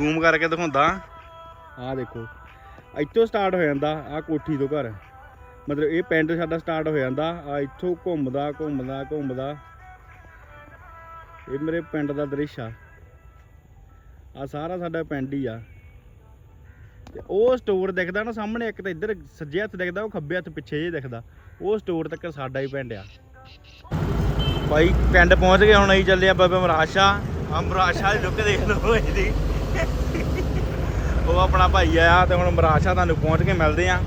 Zoom ਕਰਕੇ ਦਿਖਾਉਂਦਾ। ਆਹ ਦੇਖੋ। ਇੱਥੋਂ ਸਟਾਰਟ ਹੋ ਜਾਂਦਾ, ਆਹ ਕੋਠੀ ਤੋਂ ਘਰ। ਮਤਲਬ ਇਹ ਪਿੰਡ ਸਾਡਾ ਸਟਾਰਟ ਹੋ ਜਾਂਦਾ ਆ ਇੱਥੋਂ ਘੁੰਮਦਾ ਘੁੰਮਦਾ ਘੁੰਮਦਾ। ਇਹ ਮੇਰੇ ਪਿੰਡ ਦਾ ਦ੍ਰਿਸ਼ ਆ। ਆ ਸਾਰਾ ਸਾਡਾ ਪਿੰਡ ਹੀ ਆ। ਤੇ ਉਹ ਸਟੋਰ ਦਿਖਦਾ ਨਾ ਸਾਹਮਣੇ, ਇੱਕ ਤਾਂ ਇੱਧਰ ਸੱਜੇ ਹੱਥ ਦਿਖਦਾ, ਉਹ ਖੱਬੇ ਹੱਥ ਪਿੱਛੇ ਜੇ ਦਿਖਦਾ। ਉਹ ਸਟੋਰ ਤੱਕ ਸਾਡਾ ਹੀ ਪਿੰਡ ਆ। ਭਾਈ, ਪਿੰਡ ਪਹੁੰਚ ਗਏ, ਹੁਣ ਅਸੀਂ ਚੱਲੇ ਆ ਬਾਬਾ ਮਰਾਸ਼ਾ। ਆ ਮਰਾਸ਼ਾ ਦੀ ਲੁੱਕ ਦੇਖ ਲਓ ਇਹਦੀ। ਉਹ ਆਪਣਾ ਭਾਈ ਆਇਆ ਤੇ ਹੁਣ ਮਰਾਸ਼ਾ ਤੁਹਾਨੂੰ ਪਹੁੰਚ ਕੇ ਮਿਲਦੇ ਆ।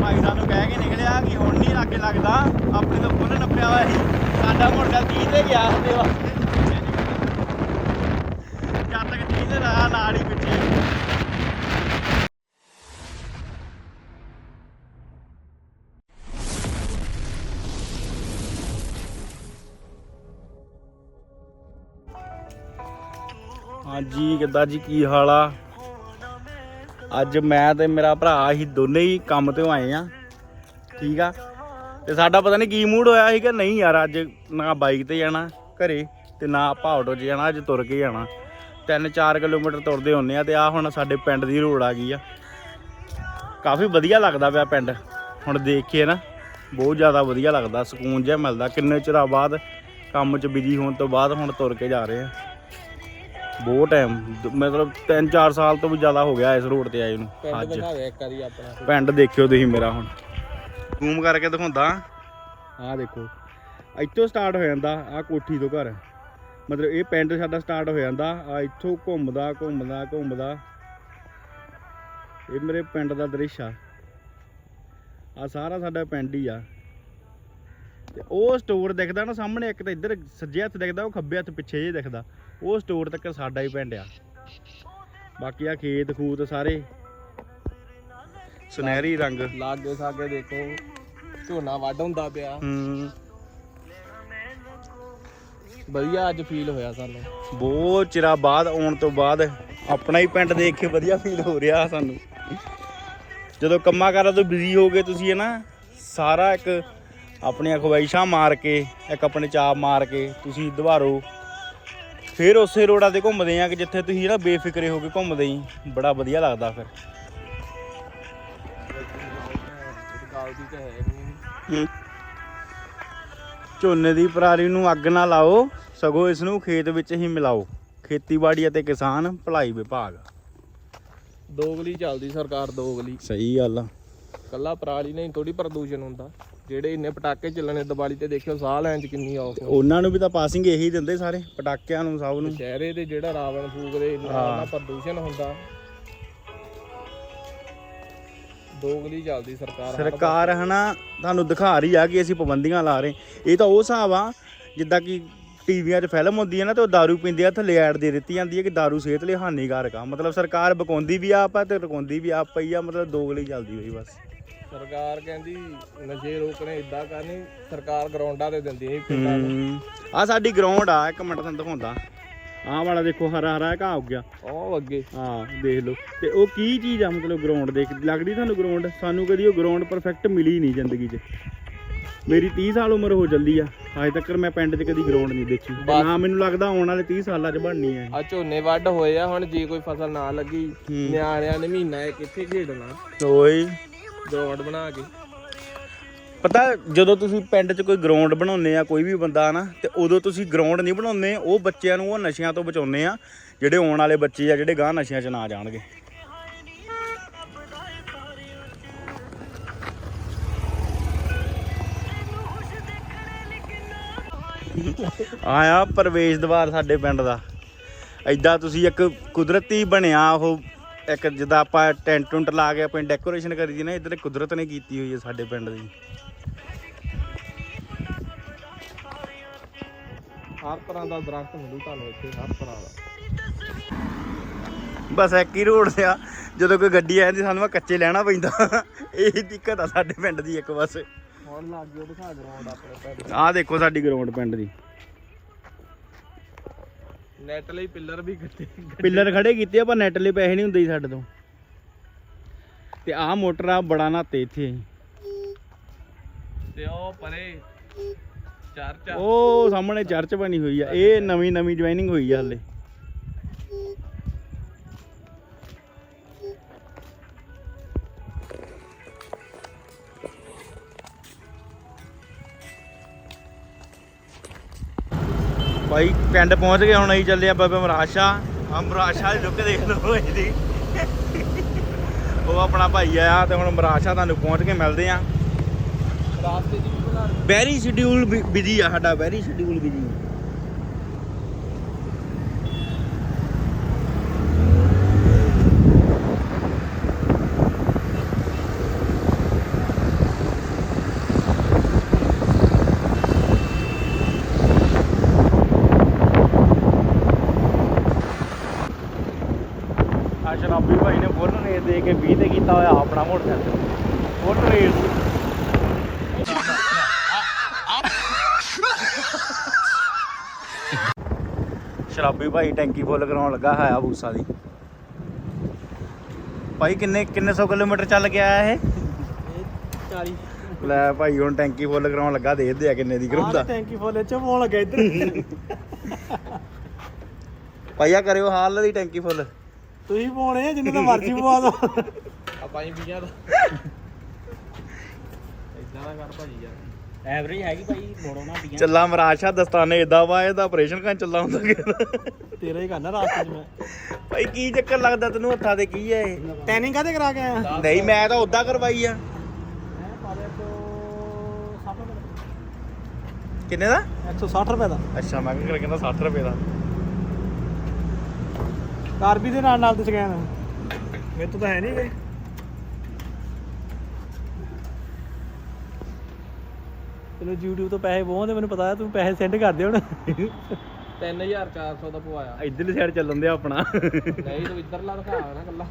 ਭਾਈ ਸਾਨੂੰ ਕਹਿ ਕੇ ਨਿਕਲਿਆ ਕਿ ਹੁਣ ਨਹੀਂ ਲੱਗੇ ਲੱਗਦਾ, ਆਪਣੇ ਤੋਂ ਫੁੱਲ ਨੱਪਿਆ ਹੋਇਆ ਸੀ। ਸਾਡਾ ਮੋਟਰ 30 ਤੇ ਗਿਆ ਉਹਦੇ ਵਾਸਤੇ। ਜਦ ਤੱਕ 30 ਤੇ ਰਹਾ ਨਾਲ ਹੀ ਪਿੱਛੇ ਹਾਂਜੀ, ਕਿੱਦਾਂ ਜੀ? ਕੀ ਹਾਲ ਆ? ਅੱਜ ਮੈਂ ਤੇ ਮੇਰਾ ਭਰਾ ਅਸੀਂ ਦੋਨੇ ਹੀ ਕੰਮ ਤੇ ਆਏ ਆ। ਠੀਕ ਆ? ਤੇ ਸਾਡਾ ਪਤਾ ਨਹੀਂ ਕੀ ਮੂਡ ਹੋਇਆ ਸੀ ਕਿ ਨਹੀਂ ਯਾਰ, ਅੱਜ ਨਾ ਬਾਈਕ ਤੇ ਜਾਣਾ ਘਰੇ ਤੇ ਨਾ ਆਪਾਂ ਆਟੋ 'ਚ ਜਾਣਾ, ਅੱਜ ਤੁਰ ਕੇ ਜਾਣਾ। 3-4 ਕਿਲੋਮੀਟਰ ਤੁਰਦੇ ਹੁੰਨੇ ਆ ਤੇ ਆ ਹੁਣ ਸਾਡੇ ਪਿੰਡ ਦੀ ਰੋਡ ਆ ਗਈ ਆ। ਕਾਫੀ ਵਧੀਆ ਲੱਗਦਾ ਪਿਆ ਪਿੰਡ। ਹੁਣ ਦੇਖ ਕੇ ਨਾ, ਬਹੁਤ ਜ਼ਿਆਦਾ ਵਧੀਆ ਲੱਗਦਾ, ਸਕੂਨ ਜਿਹਾ ਮਿਲਦਾ। ਕਿੰਨੇ ਚਿਰਾਂ ਬਾਅਦ ਕੰਮ 'ਚ ਬਿਜ਼ੀ ਹੋਣ ਤੋਂ ਬਾਅਦ ਹੁਣ ਤੁਰ ਕੇ ਜਾ ਰਹੇ ਆ। ਬਹੁਤ ਟਾਈਮ ਮਤਲਬ 3-4 ਸਾਲ ਤੋਂ ਵੀ ਜ਼ਿਆਦਾ ਹੋ ਗਿਆ ਇਸ ਰੋਡ ਤੇ ਆਏ ਨੂੰ ਪਿੰਡ ਅੱਜ। ਦਿਖਾਵੇ ਇੱਕ ਵਾਰੀ ਆਪਣਾ। ਪਿੰਡ ਦੇਖਿਓ ਤੁਸੀਂ ਮੇਰਾ ਹੁਣ। ਜ਼ੂਮ ਕਰਕੇ ਦਿਖਾਉਂਦਾ। ਆਹ ਦੇਖੋ ਇੱਥੋਂ ਸਟਾਰਟ ਹੋ ਜਾਂਦਾ ਆਹ ਕੋਠੀ ਤੋਂ ਘਰ। ਮਤਲਬ ਇਹ ਪਿੰਡ ਸਾਡਾ ਸਟਾਰਟ ਹੋ ਜਾਂਦਾ ਆ ਇੱਥੋਂ ਘੁੰਮਦਾ ਘੁੰਮਦਾ ਘੁੰਮਦਾ। ਇਹ ਮੇਰੇ ਪਿੰਡ ਦਾ ਦ੍ਰਿਸ਼ ਆ। ਆ ਸਾਰਾ ਸਾਡਾ ਪਿੰਡ ਹੀ ਆ। ਤੇ ਉਹ ਸਟੋਰ ਦਿਖਦਾ ਨਾ ਸਾਹਮਣੇ ਇੱਕ ਤਾਂ ਇੱਧਰ ਸੱਜੇ ਹੱਥ ਦਿਖਦਾ ਉਹ ਖੱਬੇ ਹੱਥ ਪਿੱਛੇ ਜੇ ਦਿਖਦਾ। ਉਹ ਸਟੋਰ ਤੱਕ ਸਾਡਾ ਹੀ ਪਿੰਡ ਆ। ਬਾਕੀ ਆ ਖੇਤ ਖੂਤ ਸਾਰੇ। ਸੁਨਹਿਰੀ ਰੰਗ। ਲਾਗੇ ਸਾਗੇ ਦੇਖੋ ਝੋਨਾ ਵੱਢ ਹੁੰਦਾ ਪਿਆ। ਹੂੰ। ਵਧੀਆ ਅੱਜ ਫੀਲ ਹੋਇਆ ਸਾਨੂੰ। ਬਹੁਤ ਚਿਰਾਂ ਬਾਅਦ ਆਉਣ ਤੋਂ ਬਾਅਦ ਆਪਣਾ ਹੀ ਪਿੰਡ ਦੇਖ ਕੇ ਵਧੀਆ ਫੀਲ ਹੋ ਰਿਹਾ ਸਾਨੂੰ। ਜਦੋਂ ਕੰਮਾਂ ਕਾਰਾਂ ਤੋਂ ਬਿਜ਼ੀ ਹੋ ਗਏ ਤੁਸੀਂ ਹੈ ਨਾ ਸਾਰਾ ਇੱਕ ਆਪਣੀਆਂ ਖਵਾਇਸ਼ਾਂ ਮਾਰ ਕੇ ਇੱਕ ਆਪਣੇ ਚਾਪ ਮਾਰ ਕੇ ਤੁਸੀਂ ਦੁਬਾਰੋ ਫਿਰ ਉਸੇ ਰੋਡਾਂ ਤੇ ਘੁੰਮਦੇ ਆ ਕਿ ਜਿੱਥੇ ਤੁਸੀਂ ਨਾ ਬੇਫਿਕਰੇ ਹੋ ਕੇ ਘੁੰਮਦੇ ਹੀ ਬੜਾ ਵਧੀਆ ਲੱਗਦਾ ਫਿਰ। ਹੈ। ਝੋਨੇ ਦੀ ਪਰਾਲੀ ਨੂੰ ਅੱਗ ਨਾ ਲਾਓ ਸਗੋਂ ਇਸ ਨੂੰ ਖੇਤ ਵਿੱਚ ਹੀ ਮਿਲਾਓ। ਖੇਤੀਬਾੜੀ ਅਤੇ ਕਿਸਾਨ ਭਲਾਈ ਵਿਭਾਗ। ਦੋਗਲੀ ਚੱਲਦੀ ਸਰਕਾਰ ਦੋਗਲੀ। ਸਹੀ ਗੱਲ ਆ। ਕੱਲਾ ਪਰਾਲੀ ਨਹੀਂ ਥੋੜੀ ਪ੍ਰਦੂਸ਼ਣ ਹੁੰਦਾ ਜਿਹੜੇ ਇੰਨੇ ਪਟਾਕੇ ਚੱਲਣੇ ਦੀਵਾਲੀ ਤੇ ਦੇਖਿਓ ਸਾਹ ਲੈਣ ਚ ਕਿੰਨੀ ਔਖ ਹੁੰਦੀ ਉਹਨਾਂ ਨੂੰ ਵੀ ਤਾਂ ਪਾਸਿੰਗ ਇਹੀ ਦਿੰਦੇ ਸਾਰੇ ਪਟਾਕਿਆਂ ਨੂੰ ਸਭ ਨੂੰ ਸ਼ਹਿਰੇ ਦੇ ਜਿਹੜਾ ਰਾਵਣ ਫੂਕਦੇ ਇੰਨਾ ਹਾਂ। ਇੰਨਾ ਪ੍ਰਦੂਸ਼ਣ ਹੁੰਦਾ ਦੋਗਲੀ ਚੱਲਦੀ ਸਰਕਾਰ ਹਰ ਸਰਕਾਰ ਹਨਾ ਤੁਹਾਨੂੰ ਦਿਖਾ ਰਹੀ ਆ ਕਿ ਅਸੀਂ ਪਾਬੰਦੀਆਂ ਲਾ ਰਹੇ ਇਹ ਤਾਂ ਉਹ ਹਿਸਾਬ ਆ ਜਿੱਦਾਂ ਕਿ ਟੀਵੀਆਂ 'ਚ ਫਿਲਮ ਹੁੰਦੀ ਹੈ ਨਾ ਤੇ ਉਹ दारू ਪੀਂਦੇ ਆ ਥੱਲੇ ਐਡ ਦੇ ਦਿੱਤੀ ਜਾਂਦੀ ਹੈ ਕਿ दारू ਸਿਹਤ ਲਈ ਹਾਨੀਕਾਰਕ ਆ ਮਤਲਬ ਸਰਕਾਰ ਬਕਾਉਂਦੀ ਵੀ ਆਪ ਆ ਤੇ ਰਕਾਉਂਦੀ ਵੀ ਆਪ ਪਈ ਆ ਮਤਲਬ ਦੋਗਲੀ ਚੱਲਦੀ ਹੋਈ ਬਸ ਸਰਕਾਰ ਕਹਿੰਦੀ ਨਸ਼ੇ ਰੋਕਣੇ ਇਦਾਂ ਕਰਨੀ ਸਰਕਾਰ ਗਰਾਊਂਡਾਂ ਤੇ ਦਿੰਦੀ ਹੈ ਪਿੰਡਾਂ ਨੂੰ। ਆ ਸਾਡੀ ਗਰਾਊਂਡ ਆ ਇੱਕ ਮਿੰਟ ਤੁਹਾਨੂੰ ਦਿਖਾਉਂਦਾ। ਆਹ ਵਾਲਾ ਦੇਖੋ ਹਰਾ ਹਰਾ ਘਾਹ ਉੱਗ ਗਿਆ ਉਹ ਅੱਗੇ। ਹਾਂ ਦੇਖ ਲਓ। ਤੇ ਉਹ ਕੀ ਚੀਜ਼ ਆ ਮਤਲਬ ਗਰਾਊਂਡ ਦੇਖ ਲੱਗਦੀ ਤੁਹਾਨੂੰ ਗਰਾਊਂਡ ਸਾਨੂੰ ਕਦੀ ਉਹ ਗਰਾਊਂਡ ਪਰਫੈਕਟ ਮਿਲੀ ਨਹੀਂ ਜ਼ਿੰਦਗੀ 'ਚ। ਮੇਰੀ 30 ਸਾਲ ਉਮਰ ਹੋ ਚੱਲੀ ਆ। ਅਜੇ ਤੱਕ ਮੈਂ ਪਿੰਡ 'ਚ ਕਦੀ ਗਰਾਊਂਡ ਨਹੀਂ ਦੇਖੀ। ਬਸ। ਨਾ ਮੈਨੂੰ ਲੱਗਦਾ ਆਉਣ ਵਾਲੇ 30 ਸਾਲਾਂ 'ਚ ਬਣਨੀ ਹੈ ਆ ਝੋਨੇ ਵੱਢ ਹੋਏ ਆ ਹੁਣ ਜੇ ਕੋਈ ਫਸਲ ਨਾ ਲੱਗੀ। ਨਿਆਣਿਆਂ ਨੇ ਮਹੀਨਾ ਇਹ ਕਿੱਥੇ ਖੇਡਣਾ? ਓਏ। ਗਰਾਊਂਡ ਬਣਾ ਕੇ। ਪਤਾ, ਜਦੋਂ ਤੁਸੀਂ ਪਿੰਡ 'ਚ ਕੋਈ ਗਰਾਊਂਡ ਬਣਾਉਂਦੇ ਆ, ਕੋਈ ਵੀ ਬੰਦਾ ਨਾ, ਤੇ ਉਦੋਂ ਤੁਸੀਂ ਗਰਾਊਂਡ ਨਹੀਂ ਬਣਾਉਂਦੇ, ਉਹ ਬੱਚਿਆਂ ਨੂੰ ਉਹ ਨਸ਼ਿਆਂ ਤੋਂ ਬਚਾਉਂਦੇ ਆ, ਜਿਹੜੇ ਆਉਣ ਵਾਲੇ ਬੱਚੇ ਆ, ਜਿਹੜੇ ਗਾਹ ਨਸ਼ਿਆਂ 'ਚ ਨਾ ਜਾਣਗੇ। ਆਇਆ ਪ੍ਰਵੇਸ਼ ਦਵਾਰ ਸਾਡੇ ਪਿੰਡ ਦਾ। ਐਦਾਂ ਤੁਸੀਂ ਇੱਕ ਕੁਦਰਤੀ ਬਣਿਆ ਉਹ ਇੱਕ ਜਿੱਦਾਂ ਆਪਾਂ ਟੈਂਟ ਟੁੰਟ ਲਾ ਕੇ ਆਪਣੀ ਡੈਕੋਰੇਸ਼ਨ ਕਰੀ ਦੀ ਨਾ ਇੱਧਰ ਕੁਦਰਤ ਨੇ ਕੀਤੀ ਹੋਈ ਹੈ ਸਾਡੇ ਪਿੰਡ ਦੀ। ਹਰ ਤਰ੍ਹਾਂ ਦਾ ਦਰਖਤ ਮਿਲੂ ਤੁਹਾਨੂੰ ਇੱਥੇ ਹਰ ਤਰ੍ਹਾਂ ਦਾ। ਬਸ ਇੱਕ ਹੀ ਰੋਡ ਤੇ ਆ ਜਦੋਂ ਕੋਈ ਗੱਡੀ ਆ ਜਾਂਦੀ ਸਾਨੂੰ ਮੈਂ ਕੱਚੇ ਲੈਣਾ ਪੈਂਦਾ। ਇਹੀ ਦਿੱਕਤ ਆ ਸਾਡੇ ਪਿੰਡ ਦੀ ਇੱਕ ਬਸ। ਹੁਣ ਲੱਗ ਗਿਆ ਦਿਖਾ ਗਰਾਊਂਡ ਆਪਣੇ ਪਿੰਡ। ਆਹ ਦੇਖੋ ਸਾਡੀ ਗਰਾਊਂਡ ਪਿੰਡ ਦੀ। ਨੈਟ ਲਈ ਪਿੱਲਰ ਵੀ ਕੱਟੇ ਪਿੱਲਰ ਖੜੇ ਕੀਤੇ ਆ ਪਰ ਨੈਟ ਲਈ ਪੈਸੇ ਨਹੀਂ ਹੁੰਦੇ ਸੀ ਸਾਡੇ ਤੋਂ। ਤੇ ਆਹ ਮੋਟਰ ਆ ਬੜਾ ਨਾਤੇ ਇੱਥੇ। ਤੇ ਉਹ ਪਰੇ ਚਰਚ। ਉਹ ਸਾਹਮਣੇ ਚਰਚ ਬਣੀ ਹੋਈ ਆ। ਇਹ ਨਵੀਂ ਨਵੀਂ ਜੁਆਇਨਿੰਗ ਹੋਈ ਆ ਹਲੇ। ਭਾਈ ਪਿੰਡ ਪਹੁੰਚ ਗਏ ਹੁਣ ਅਸੀਂ ਚੱਲੇ ਆ ਬਾਬਾ ਮਰਾਸ਼ਾ। ਆ ਮਰਾਸ਼ਾ ਦੀ ਲੁੱਕ ਦੇਖ ਲਓ ਇਹਦੀ ਉਹ ਆਪਣਾ ਭਾਈ ਆਇਆ ਤੇ ਹੁਣ ਮਰਾਸ਼ਾ ਤੁਹਾਨੂੰ ਪਹੁੰਚ ਕੇ ਮਿਲਦੇ ਆ ਰਾਸਤੇ ਬਣਾ ਵੈਰੀ ਸ਼ਡਿਊਲ ਬਿਜ਼ੀ ਆ ਸਾਡਾ ਵੈਰੀ ਸ਼ਡਿਊਲ ਬਿਜ਼ੀ ਆ ਸ਼ਰਾਬੀ ਭਾਈ ਨੇ ਫੁੱਲ ਰੇਸ ਦੇ ਕੇ 20 ਤੇ ਕੀਤਾ ਹੋਇਆ ਆਪਣਾ ਮੋਟਰਸਾਈਕਲ। ਫੁੱਲ ਰੇਸ ਸ਼ਰਾਬੀ ਭਾਈ ਟੈਂਕੀ ਫੁੱਲ ਕਰਾਉਣ ਲੱਗਾ ਹਾਇਆ ਬੂਸਾ ਦੀ। ਭਾਈ ਕਿੰਨੇ ਕਿੰਨੇ ਸੌ ਕਿਲੋਮੀਟਰ ਚੱਲ ਕੇ ਆਇਆ ਇਹ? 40 ਲੈ ਭਾਈ ਹੁਣ ਟੈਂਕੀ ਫੁੱਲ ਕਰਾਉਣ ਲੱਗਾ ਦੇਖਦੇ ਆ ਕਿੰਨੇ ਦੀ ਕਰਾਉਂਦਾ ਟੈਂਕੀ ਫੁੱਲ ਚ ਪਾਉਣ ਲੱਗਾ ਇੱਧਰ। ਭਾਈਆ ਕਰਿਓ ਹਾਲ ਦੀ ਟੈਂਕੀ ਫੁੱਲ। ਤੁਸੀਂ ਪਾਉਣੇ ਆ ਜਿੰਨੇ ਦਾ ਮਰਜ਼ੀ ਪਵਾ ਦੋ ਆਪਾਂ ਹੀ ਵੀਆਂ ਦਾ ਇਦਾਂ ਦਾ ਕਰ ਭਾਜੀ ਯਾਰ। ਐਵਰੇਜ ਹੈਗੀ ਭਾਈ ਮੋੜੋ ਨਾ ਪੀਆਂ ਚੱਲਾ ਮਰਾਸ਼ਾ ਦਸਤਾਨੇ ਇਦਾਂ ਵਾ ਇਹਦਾ ਆਪਰੇਸ਼ਨ ਕਾਂ ਚੱਲਾ ਹੁੰਦਾ ਕਿਹਦਾ ਤੇਰਾ ਹੀ ਕਰਨਾ ਰਾਸਤੇ 'ਚ ਮੈਂ। ਭਾਈ ਕੀ ਚੱਕਰ ਲੱਗਦਾ ਤੈਨੂੰ ਹੱਥਾਂ ਤੇ ਕੀ ਹੈ ਇਹ? ਟੈਨਿੰਗ ਕਾਹਦੇ ਕਰਾ ਕੇ ਆਇਆ? ਨਹੀਂ ਮੈਂ ਤਾਂ ਉਦਾਂ ਕਰਵਾਈ ਆ। ਮੈਂ ਪਾਲੇ ਤੋਂ 60 ਰੁਪਏ ਕਿੰਨੇ ਦਾ? ਦਾ 160 ਰੁਪਏ ਦਾ। ਅੱਛਾ ਮੈਂ ਕਿਹਾ ਕਹਿੰਦਾ 60 ਰੁਪਏ ਦਾ। ਕਾਰਬੀ ਦੇ ਨਾਲ ਨਾਲ ਤੇ ਸਕੈਨ। ਮੇਰੇ ਤੋਂ ਤਾਂ ਹੈ ਨਹੀਂ ਗੇ ਤੈਨੂੰ YouTube ਤੋਂ ਪੈਸੇ ਬਹੁਤ ਮੈਨੂੰ ਪਤਾ ਹੈ ਤੂੰ ਪੈਸੇ ਸੈਂਡ ਕਰ ਦੇ ਹੁਣ। 3400 ਦਾ ਪਵਾਇਆ। ਇਧਰਲੀ ਸਾਈਡ ਚੱਲਣ ਦੇ ਆਪਣਾ। ਨਹੀਂ ਤੂੰ ਇੱਧਰਲਾ ਦਿਖਾ ਨਾ ਕੱਲਾ।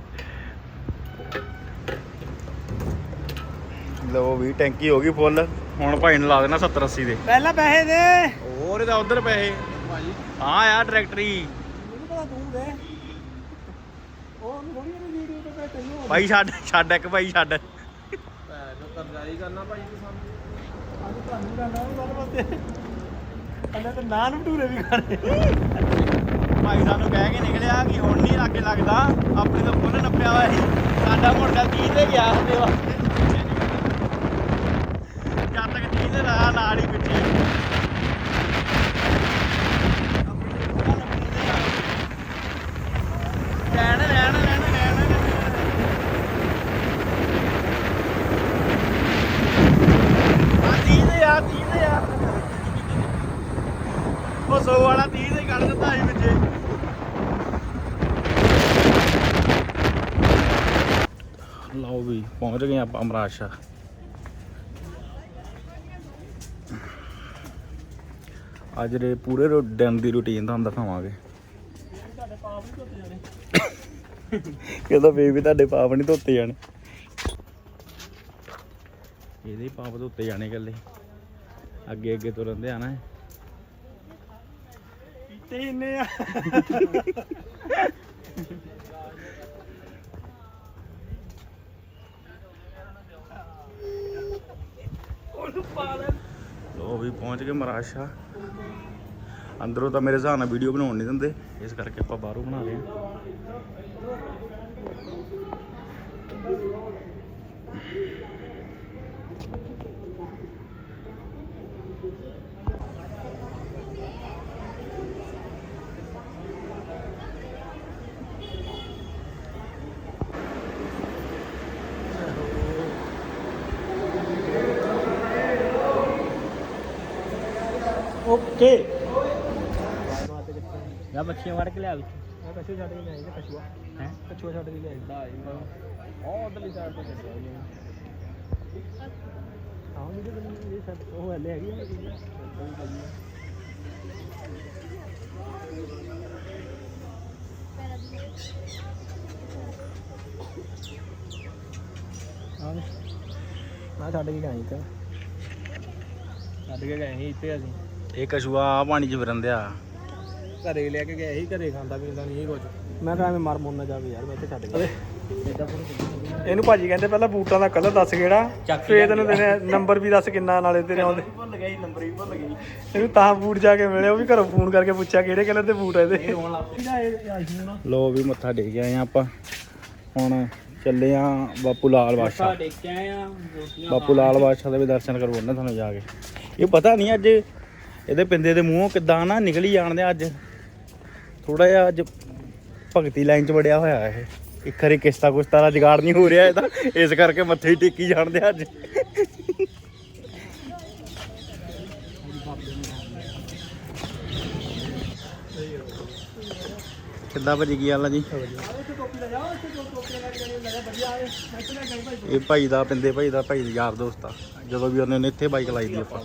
ਲੋ ਵੀ ਟੈਂਕੀ ਹੋ ਗਈ ਫੁੱਲ ਹੁਣ ਭਾਈ ਨੇ ਲਾ ਦੇਣਾ 70 80 ਦੇ। ਪਹਿਲਾਂ ਪੈਸੇ ਦੇ। ਹੋਰ ਇਹਦਾ ਉਧਰ ਪੈਸੇ। ਹਾਂ ਆ ਟਰੈਕਟਰੀ ਮੈਨੂੰ ਪਤਾ ਤੂੰ ਦੇ। ਜਿਹੀ ਵੀਡੀਓ ਤੇ ਭਾਈ ਛੱਡ ਛੱਡ ਇੱਕ ਭਾਈ ਛੱਡ। ਭੈਣ ਕਰਜ਼ਾਈ ਕਰਨਾ ਭਾਜੀ ਤੂੰ ਸਾਨੂੰ ਅੱਜ ਤੁਹਾਨੂੰ ਕਰਨਾ ਉਹ ਵਾਸਤੇ ਅੰਨੇ ਤੇ ਨਾਨ ਭਟੂਰੇ ਵੀ ਖਾਣੇ ਭਾਈ ਸਾਨੂੰ ਕਹਿ ਕੇ ਨਿਕਲਿਆ ਕਿ ਹੁਣ ਨਹੀਂ ਲਾਗੇ ਲੱਗਦਾ। ਆਪਣੇ ਤਾਂ ਫੁੱਲ ਨੱਪਿਆ ਹੋਇਆ ਸੀ। ਸਾਡਾ ਮੋਟਰ 30 ਤੇ ਗਿਆ ਉਹਦੇ ਵਾਸਤੇ ਜਦ ਤੱਕ 30 ਤੇ ਰਹਾ ਨਾਲ ਹੀ ਪਿੱਛੇ ਰਹਿਣ ਰਹਿਣ ਰਹਿਣ ਰਹਿਣ ਆ 30 ਤੇ ਆ 30 ਤੇ ਆ ਉਹ ਸੌ ਵਾਲਾ 30 ਤੇ ਕੱਢ ਦਿੱਤਾ ਸੀ ਵਿੱਚੇ ਲਓ ਵੀ ਪਹੁੰਚ ਗਏ ਆਪਾਂ ਅਮਰਾਸ਼ਾ ਅੱਜ ਦੇ ਪੂਰੇ ਦਿਨ ਦੀ ਰੁਟੀਨ ਤੁਹਾਨੂੰ ਦਿਖਾਵਾਂਗੇ। ਕਹਿੰਦਾ ਬੇਬੀ ਤੁਹਾਡੇ ਪਾਪ ਨਹੀਂ ਧੋਤੇ ਜਾਣੇ। ਇਹਦੇ ਪਾਪ ਧੋਤੇ ਜਾਣੇ ਇਕੱਲੇ। ਅੱਗੇ ਅੱਗੇ ਤੁਰਨ ਦੇ ਆਣਾ ਤੇ ਇੰਨੇ ਆ। ਲੋ ਵੀ ਪਹੁੰਚ ਗਏ ਮਰਾਸ਼ਾ ਅੰਦਰੋਂ ਤਾਂ ਮੇਰੇ ਹਿਸਾਬ ਨਾਲ ਵੀਡੀਓ ਬਣਾਉਣ ਨਹੀਂ ਦਿੰਦੇ। ਇਸ ਕਰਕੇ ਆਪਾਂ ਬਾਹਰੋਂ ਬਣਾ ਰਹੇ ਹਾਂ। ਓਕੇ ਜਾਂ ਬੱਚੀਆਂ ਵੜ ਕੇ ਲਿਆ ਵਿੱਚ। ਮੈਂ ਕਛੂ ਛੱਡ ਕੇ ਲਿਆਈ ਤੇ ਕਛੂਆ। ਹੈ? ਕਛੂਆ ਛੱਡ ਕੇ ਲਿਆਈ। ਢਾਈ ਉਹ ਉਧਰਲੀ ਸਾਈਡ ਤੇ ਚੱਲਿਆ ਜੀ। ਆਹ ਜਿਹੜੇ ਬੰਦੇ ਇਹ ਛੱਡ ਉਹ ਹਲੇ ਹੈਗੀ ਆ। ਹਾਂ ਮੈਂ ਛੱਡ ਕੇ ਲਿਆਈ ਤੇ ਛੱਡ ਕੇ ਗਏ ਸੀ ਇੱਥੇ ਅਸੀਂ। ਇਹ ਕਸ਼ੂਆ ਆਹ ਪਾਣੀ 'ਚ ਫਿਰਨ ਦਿਆ। ਘਰੇ ਲੈ ਕੇ ਗਏ ਸੀ ਘਰੇ ਖਾਂਦਾ ਪੀਂਦਾ ਨਹੀਂ ਕੁਝ ਮੈਂ ਤਾਂ ਐਵੇਂ ਮਰ ਮੁੰਨ ਨਾ ਜਾਵੇ ਯਾਰ ਮੈਂ ਇੱਥੇ ਛੱਡ ਗਿਆ। ਇਹਨੂੰ ਭਾਜੀ ਕਹਿੰਦੇ ਪਹਿਲਾਂ ਬੂਟਾਂ ਦਾ ਕਲਰ ਦੱਸ ਕਿਹੜਾ? ਫੇਰ ਤੈਨੂੰ ਤੇਰੇ ਨੰਬਰ ਵੀ ਦੱਸ ਕਿੰਨਾ ਨਾਲੇ ਤੇਰੇ ਆਉਂਦੇ। ਭੁੱਲ ਗਿਆ ਨੰਬਰ ਵੀ ਭੁੱਲ ਗਈ। ਇਹਨੂੰ ਤਾਂ ਬੂਟ ਜਾ ਕੇ ਮਿਲੇ ਉਹ ਵੀ ਘਰੋਂ ਫੋਨ ਕਰਕੇ ਪੁੱਛਿਆ ਕਿਹੜੇ ਕਲਰ ਦੇ ਬੂਟ ਆ ਇਹਦੇ। ਲੋ ਵੀ ਮੱਥਾ ਟੇਕ ਆਏ ਆ ਆਪਾਂ। ਹੁਣ ਚੱਲੇ ਆ ਬਾਪੂ ਲਾਲ ਬਾਦਸ਼ਾਹ। ਆ ਬਾਪੂ ਲਾਲ ਬਾਦਸ਼ਾਹ ਦੇ ਵੀ ਦਰਸ਼ਨ ਕਰਵਾਉਣੇ ਤੁਹਾਨੂੰ ਜਾ ਕੇ। ਇਹ ਪਤਾ ਨਹੀਂ ਅੱਜ ਇਹਦੇ ਪਿੰਦੇ ਦੇ ਮੂੰਹੋਂ ਕਿੱਦਾਂ ਨਾ ਨਿਕਲੀ ਜਾਣਦੇ ਅੱਜ। ਥੋੜਾ ਜਿਹਾ ਅੱਜ ਭਗਤੀ ਲਾਈਨ 'ਚ ਵੜਿਆ ਹੋਇਆ ਇਹ। ਇੱਕ ਕਿਸ਼ਤਾ ਕੁਸ਼ਤਾ ਦਾ ਜਗਾੜ ਨਹੀਂ ਹੋ ਰਿਹਾ ਇਹਦਾ। ਇਸ ਕਰਕੇ ਮੱਥੇ ਹੀ ਟੇਕੀ ਜਾਣਦੇ ਅੱਜ। ਕਿੱਦਾਂ ਭਜੀ ਕੀ ਹਾਲ ਆ ਜੀ? ਇਹ ਭਾਈ ਦਾ ਪਿੰਦੇ ਭਾਈ ਦਾ ਭਾਈ ਦਾ ਯਾਰ ਦੋਸਤ ਆ। ਜਦੋਂ ਵੀ ਉਹਨੇ ਇੱਥੇ ਬਾਈਕ ਲਾਈ ਦੀ ਆਪਾਂ।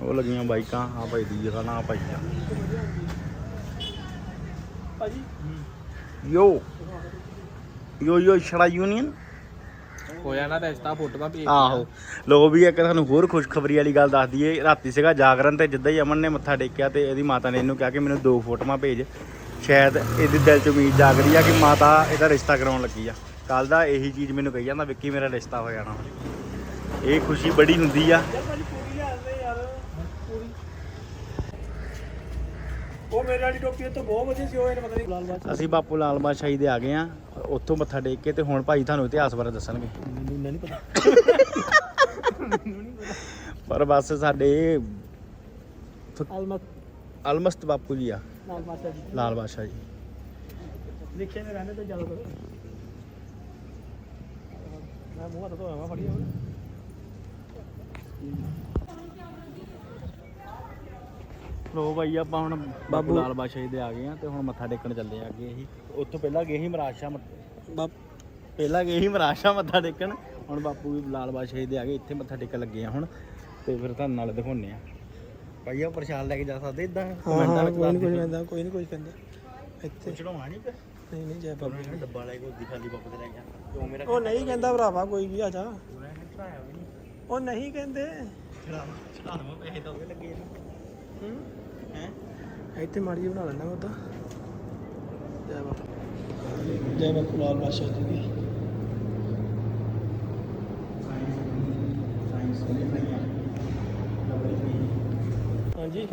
ਉਹ ਲੱਗੀਆਂ ਬਾਈਕਾਂ ਆ ਭਾਈ ਦੀ ਜਗ੍ਹਾ ਨਾ ਭਾਈ ਆ। ਭਾਜੀ? ਯੋ ਯੋ ਯੋ ਛੜਾ ਯੂਨੀਅਨ ਹੋਇਆ ਨਾ ਰਿਸ਼ਤਾ ਫੋਟੋਆਂ ਭੇਜ ਆਹੋ। ਲੋ ਵੀ ਇੱਕ ਤੁਹਾਨੂੰ ਹੋਰ ਖੁਸ਼ਖਬਰੀ ਵਾਲੀ ਗੱਲ ਦੱਸ ਦਈਏ ਰਾਤੀ ਸੀਗਾ ਜਾਗਰਣ ਤੇ ਜਿੱਦਾਂ ਹੀ ਅਮਨ ਨੇ ਮੱਥਾ ਟੇਕਿਆ ਤੇ ਇਹਦੀ ਮਾਤਾ ਨੇ ਇਹਨੂੰ ਕਿਹਾ ਕਿ ਮੈਨੂੰ ਦੋ ਫੋਟੋਆਂ ਭੇਜ। ਸ਼ਾਇਦ ਇਹਦੇ ਦਿਲ 'ਚ ਉਮੀਦ ਜਾਗ ਰਹੀ ਆ ਕਿ ਮਾਤਾ ਇਹਦਾ ਰਿਸ਼ਤਾ ਕਰਾਉਣ ਲੱਗੀ ਆ। ਕੱਲ ਦਾ ਇਹੀ ਚੀਜ਼ ਮੈਨੂੰ ਕਹੀ ਜਾਂਦਾ ਵਿੱਕੀ ਮੇਰਾ ਰਿਸ਼ਤਾ ਹੋ ਜਾਣਾ। ਇਹ ਖੁਸ਼ੀ ਬੜੀ ਹੁੰਦੀ ਆ। ਅਸੀਂ ਬਾਪੂ ਲਾਲ ਬਾਦਸ਼ਾਹੀ ਦੇ ਆ ਗਏ ਆ ਉੱਥੋਂ ਮੱਥਾ ਟੇਕ ਕੇ ਤੇ ਹੁਣ ਭਾਈ ਤੁਹਾਨੂੰ ਇਤਿਹਾਸ ਬਾਰੇ ਦੱਸਣਗੇ। ਪਰ ਬਸ ਸਾਡੇ ਅਲਮਸਤ। ਬਾਪੂ ਜੀ ਆ। ਲਾਲ ਬਾਦਸ਼ਾਹ ਜੀ। ਲਾਲ ਬਾਦਸ਼ਾਹ ਰਹਿੰਦੇ ਤੇ ਜਦੋਂ ਕਰੋ ਮੈਂ ਮੂੰਹ ਹੱਥ ਧੋਇਆ ਫੜੀ ਹੋਈ ਲੋ ਭਾਈ ਆਪਾਂ ਹੁਣ ਬਾਬੂ। ਲਾਲ ਬਾਦਸ਼ਾਹੀ ਦੇ ਆ ਗਏ ਆ ਤੇ ਹੁਣ ਮੱਥਾ ਟੇਕਣ ਚੱਲੇ ਆ ਅੱਗੇ ਅਸੀਂ। ਉੱਥੋਂ ਪਹਿਲਾਂ ਗਏ ਸੀ ਮਰਾਸ਼ਾ ਬਾਪ ਪਹਿਲਾਂ ਗਏ ਸੀ ਮਰਾਸ਼ਾ ਮੱਥਾ ਟੇਕਣ। ਹੁਣ ਬਾਪੂ ਵੀ ਲਾਲ ਬਾਦਸ਼ਾਹੀ ਦੇ ਆ ਗਏ ਇੱਥੇ ਮੱਥਾ ਟੇਕਣ ਲੱਗੇ ਆ ਹੁਣ। ਤੇ ਫਿਰ ਤੁਹਾਨੂੰ ਨਾਲ ਦਿਖਾਉਣੇ ਆ ਭਾਈ ਆ ਪ੍ਰਸ਼ਾਦ ਲੈ ਕੇ ਜਾ ਸਕਦੇ ਇਦਾਂ ਕੋਈ ਨਹੀਂ ਕੁਝ ਕਹਿੰਦਾ ਕੋਈ ਨਹੀਂ ਕੁਝ ਕਹਿੰਦਾ। ਇੱਥੇ। ਚੜਾਉਣਾ ਨਹੀਂ ਕਿ ਨਹੀਂ ਨਹੀਂ ਜੈ ਬਾਬਾ। ਜੀ। ਡੱਬਾ ਲੈ ਕੇ ਉਹਦੀ ਖਾਲੀ ਬਾਬੂ ਤੇ ਲੈ ਗਿਆ ਕਿਉਂ ਮੇਰਾ ਉਹ ਨਹੀਂ ਕਹਿੰਦਾ ਭਰਾਵਾ ਕੋਈ ਵੀ ਆ ਜਾ। ਉਹ ਨਹੀਂ ਕਹਿੰਦੇ। ਚੜਾ ਚੜਾ ਦਵਾਂ ਪੈਸੇ ਤਾਂ ਉਹਦੇ ਲੱਗੇ ਹੂੰ? ਹੈ ਇੱਥੇ ਮਾੜੀ ਜਿਹੀ ਬਣਾ ਲੈਣਾ ਉਹਦਾ ਜੈ ਬਾਬਾ ਜੈ ਬਾਬਾ ਲਾਲ ਜੀ ਦੀ। ਸਾਇੰਸ ਹਾਂਜੀ।